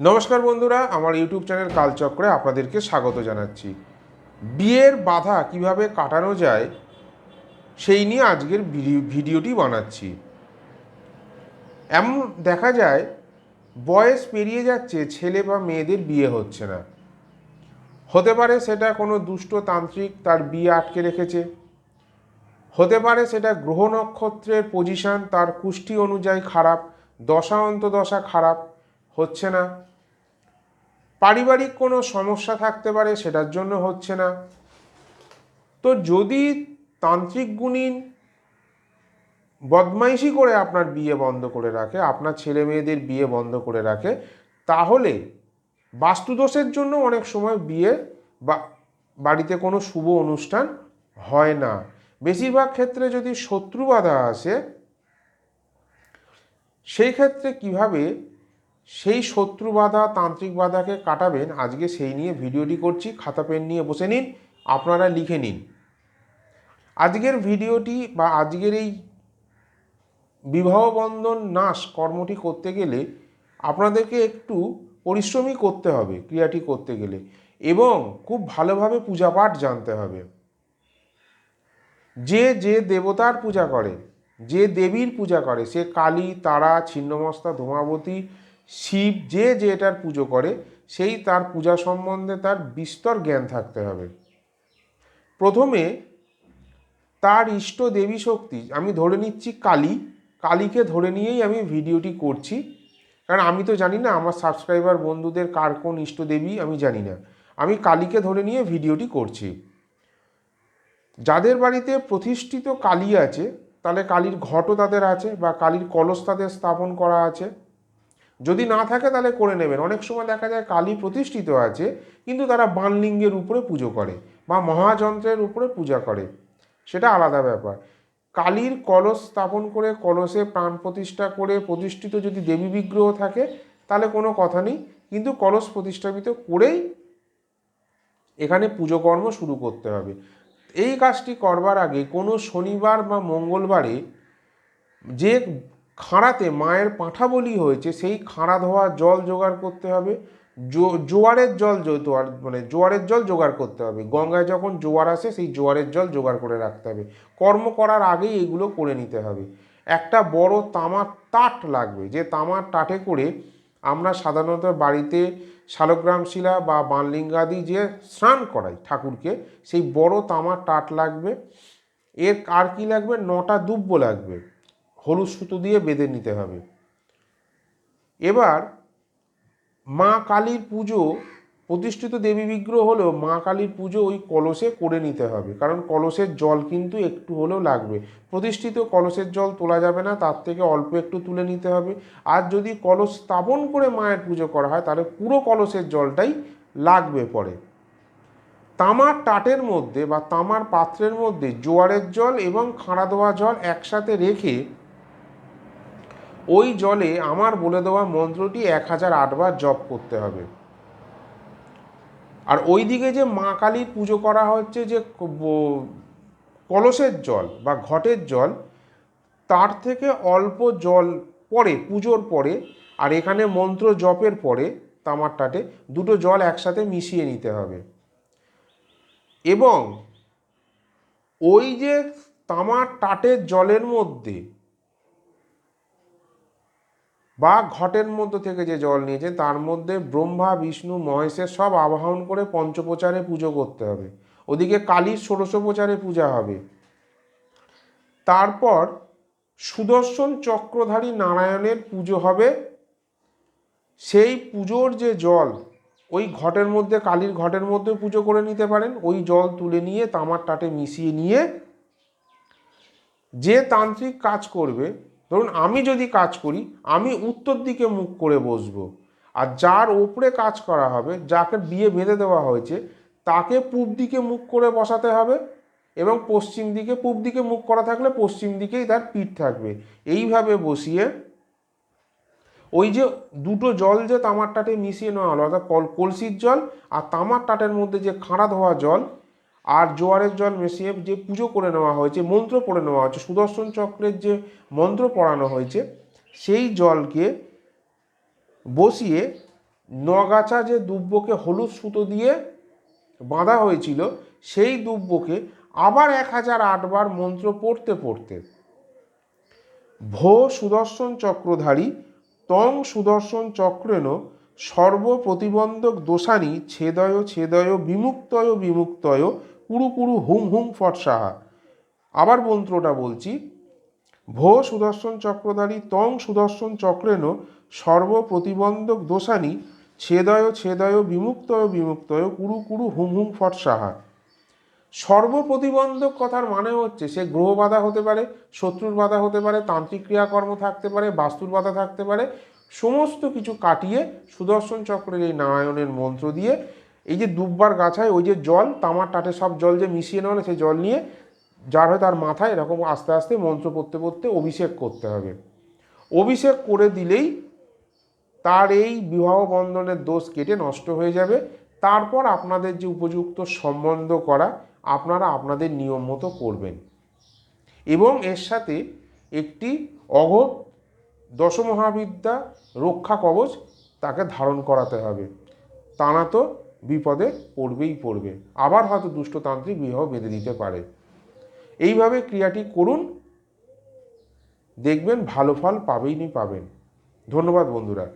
নমস্কার বন্ধুরা, আমার ইউটিউব চ্যানেল কালচক্রে আপনাদেরকে স্বাগত জানাচ্ছি। বিয়ের বাধা কীভাবে কাটানো যায়, সেই নিয়ে আজকের ভিডি- ভিডিওটি বানাচ্ছি। এমন দেখা যায়, বয়স পেরিয়ে যাচ্ছে, ছেলে বা মেয়েদের বিয়ে হচ্ছে না। হতে পারে সেটা কোনো দুষ্ট তান্ত্রিক তার বিয়ে আটকে রেখেছে। হতে পারে সেটা গ্রহ নক্ষত্রের পজিশন তার কুষ্টি অনুযায়ী খারাপ, দশা অন্তদশা খারাপ। হচ্ছে না। পারিবারিক কোনো সমস্যা থাকতে পারে সেটার জন্য হচ্ছে না। তো যদি তান্ত্রিক গুণিন বদমাইশি করে আপনার বিয়ে বন্ধ করে রাখে, আপনার ছেলে মেয়েদের বিয়ে বন্ধ করে রাখে, তাহলে বাস্তুদোষের জন্য অনেক সময় বিয়ে বা বাড়িতে কোনো শুভ অনুষ্ঠান হয় না। বেশিরভাগ ক্ষেত্রে যদি শত্রু বাধা আসে, সেই ক্ষেত্রে কীভাবে সেই শত্রু বাধা, তান্ত্রিক বাধাকে কাটাবেন। আজকে সেই নিয়ে ভিডিওটি করছি। খাতা, পেন নিয়ে বসে নিন। আপনারা লিখে নিন। আজকের ভিডিওটি বা আজকের এই বিবাহবন্ধন নাশ কর্মটি করতে গেলে আপনাদেরকে একটু পরিশ্রমই করতে হবে, ক্রিয়াটি করতে গেলে। এবং খুব ভালোভাবে পূজাপাঠ জানতে হবে। যে যে দেবতার পূজা করে, যে দেবীর পূজা করে, সে কালী, তারা, ছিন্নমস্তা, ধূমাবতী শিব যে যে এটার পুজো করে, সেই তার পূজা সম্বন্ধে তার বিস্তর জ্ঞান থাকতে হবে। প্রথমে তার ইষ্ট দেবী শক্তি, আমি ধরে নিচ্ছি কালী, কালীকে ধরে নিয়েই আমি ভিডিওটি করছি। কারণ আমি তো জানি না আমার সাবস্ক্রাইবার বন্ধুদের কার কোন ইষ্ট দেবী, আমি জানি না। আমি কালীকে ধরে নিয়ে ভিডিওটি করছি। যাদের বাড়িতে প্রতিষ্ঠিত কালী আছে, তাহলে কালীর ঘটও তাদের আছে বা কালীর কলস তাদের স্থাপন করা আছে। যদি না থাকে তাহলে করে নেবেন। অনেক সময় দেখা যায় কালী প্রতিষ্ঠিত আছে, কিন্তু তারা বানলিঙ্গের উপরে পুজো করে বা মহাযন্ত্রের উপরে পূজা করে। সেটা আলাদা ব্যাপার। কালীর কলস স্থাপন করে, কলসে প্রাণ প্রতিষ্ঠা করে প্রতিষ্ঠিত যদি দেবী বিগ্রহ থাকে, তাহলে কোনো কথা নেই। কিন্তু কলস প্রতিষ্ঠাপিত করেই এখানে পুজো কর্ম শুরু করতে হবে। এই কাজটি করবার আগে কোনো শনিবার বা মঙ্গলবারে যে খাঁড়াতে মায়ের পাঁঠা বলি হয়েছে, সেই খাঁড়া ধোয়া জল জোগাড় করতে হবে। জোয়ারের জল জোয়ার মানে জোয়ারের জল জোগাড় করতে হবে। গঙ্গায় যখন জোয়ার আসে, সেই জোয়ারের জল জোগাড় করে রাখতে হবে। কর্ম করার আগেই এগুলো করে নিতে হবে। একটা বড় তামার তাট লাগবে, যে তামার টাটে করে আমরা সাধারণত বাড়িতে শালগ্রাম শিলা বা বানলিঙ্গাদি যে স্নান করাই ঠাকুরকে, সেই বড় তামার টাট লাগবে। এর আর কি লাগবে? নটা দুব্ব লাগবে। হলুদ সুতো দিয়ে বেঁধে নিতে হবে। এবার মা কালীর পুজো, প্রতিষ্ঠিত দেবী বিগ্রহ হলেও মা কালীর পুজো ওই কলসে করে নিতে হবে। কারণ কলসের জল কিন্তু একটু হলেও লাগবে। প্রতিষ্ঠিত কলসের জল তোলা যাবে না, তার থেকে অল্প একটু তুলে নিতে হবে। আর যদি কলস স্থাপন করে মায়ের পুজো করা হয়, তাহলে পুরো কলসের জলটাই লাগবে পরে। তামার টাটের মধ্যে বা তামার পাত্রের মধ্যে জোয়ারের জল এবং খাঁড়া দেওয়া জল একসাথে রেখে ওই জলে আমার বলে দেওয়া মন্ত্রটি এক হাজার আটবার জপ করতে হবে। আর ওই দিকে যে মা কালীর পুজো করা হচ্ছে যে কলসের জল বা ঘটের জল, তার থেকে অল্প জল পরে, পুজোর পরে, আর এখানে মন্ত্র জপের পরে, তামার টাটে দুটো জল একসাথে মিশিয়ে নিতে হবে। এবং ওই যে তামার টাটের জলের মধ্যে বা ঘটের মধ্যে থেকে যে জল নিয়েছে, তার মধ্যে ব্রহ্মা, বিষ্ণু, মহেশের সব আবাহন করে পঞ্চপ্রচারে পুজো করতে হবে। ওদিকে কালীর ষোড়শোপচারে পূজা হবে। তারপর সুদর্শন চক্রধারী নারায়ণের পুজো হবে। সেই পুজোর যে জল, ওই ঘটের মধ্যে, কালীর ঘটের মধ্যে পুজো করে নিতে পারেন। ওই জল তুলে নিয়ে, তামার টাটে মিশিয়ে নিয়ে যে তান্ত্রিক কাজ করবে ধরুন আমি যদি কাজ করি, আমি উত্তর দিকে মুখ করে বসবো। আর যার ওপরে কাজ করা হবে, যাকে বিয়ে বেঁধে দেওয়া হয়েছে, তাকে পূব দিকে মুখ করে বসাতে হবে এবং পশ্চিম দিকে, পূব দিকে মুখ করা থাকলে পশ্চিম দিকেই তার পিঠ থাকবে। এইভাবে বসিয়ে ওই যে দুটো জল যে তামার টাটে মিশিয়ে নেওয়া হলো, অর্থাৎ কল কলসির জল আর তামার টাটের মধ্যে যে খাঁড়া ধোয়া জল আর জোয়ারের জল মিশিয়ে যে পুজো করে নেওয়া হয়েছে, মন্ত্র পড়ে নেওয়া হয়েছে, সুদর্শন চক্রের যে মন্ত্র পড়ানো হয়েছে, সেই জলকে বসিয়ে নগাছা যে দুব্বকে হলুদ সুতো দিয়ে বাঁধা হয়েছিল, সেই দুব্বকে আবার এক হাজার আটবার মন্ত্র পড়তে পড়তে ভো সুদর্শন চক্রধারী, তং সুদর্শন চক্রেণ সর্ব প্রতিবন্ধক দোষানি, ছেদয় ছেদয় বিমুক্তয় বিমুক্তয় কুরু হুম হুম ফট সাহা আবার মন্ত্রটা বলছি, ভো সুদর্শন চক্রধারী তং সুদর্শন চক্রেণ সর্ব প্রতিবন্ধক দোষানি ছেদয় ছেদয় বিমুক্তয় বিমুক্তয় কুরু কুরু হুম হুম ফট সাহা সর্বপ্রতিবন্ধক কথার মানে হচ্ছে, সে গ্রহ বাধা হতে পারে, শত্রুর বাধা হতে পারে, তান্ত্রিক ক্রিয়াকর্ম থাকতে পারে, বাস্তুর বাধা থাকতে পারে, সমস্ত কিছু কাটিয়ে সুদর্শন চক্রের এই নারায়ণের মন্ত্র দিয়ে এই যে দুব্বার গাছায়, ওই যে জল, তামার টাটে সব জল যে মিশিয়ে নেওয়া সেই জল নিয়ে যার হয় তার মাথায় এরকম আস্তে আস্তে মন্ত্র পড়তে পড়তে অভিষেক করতে হবে। অভিষেক করে দিলেই তার এই বিবাহ বন্ধনের দোষ কেটে নষ্ট হয়ে যাবে। তারপর আপনাদের যে উপযুক্ত সম্বন্ধ করা, আপনারা আপনাদের নিয়ম মতো করবেন। এবং এর সাথে একটি অঘট দশমহাবিদ্যা রক্ষা কবচ তাকে ধারণ করাতে হবে। তা না তো বিপদে পড়বেই পড়বে। আবার হয়তো দুষ্টতান্ত্রিক বিবাহ বেঁধে দিতে পারে। এইভাবে ক্রিয়াটি করুন। দেখবেন ভালো ফল পাবেইনি পাবেন। ধন্যবাদ বন্ধুরা।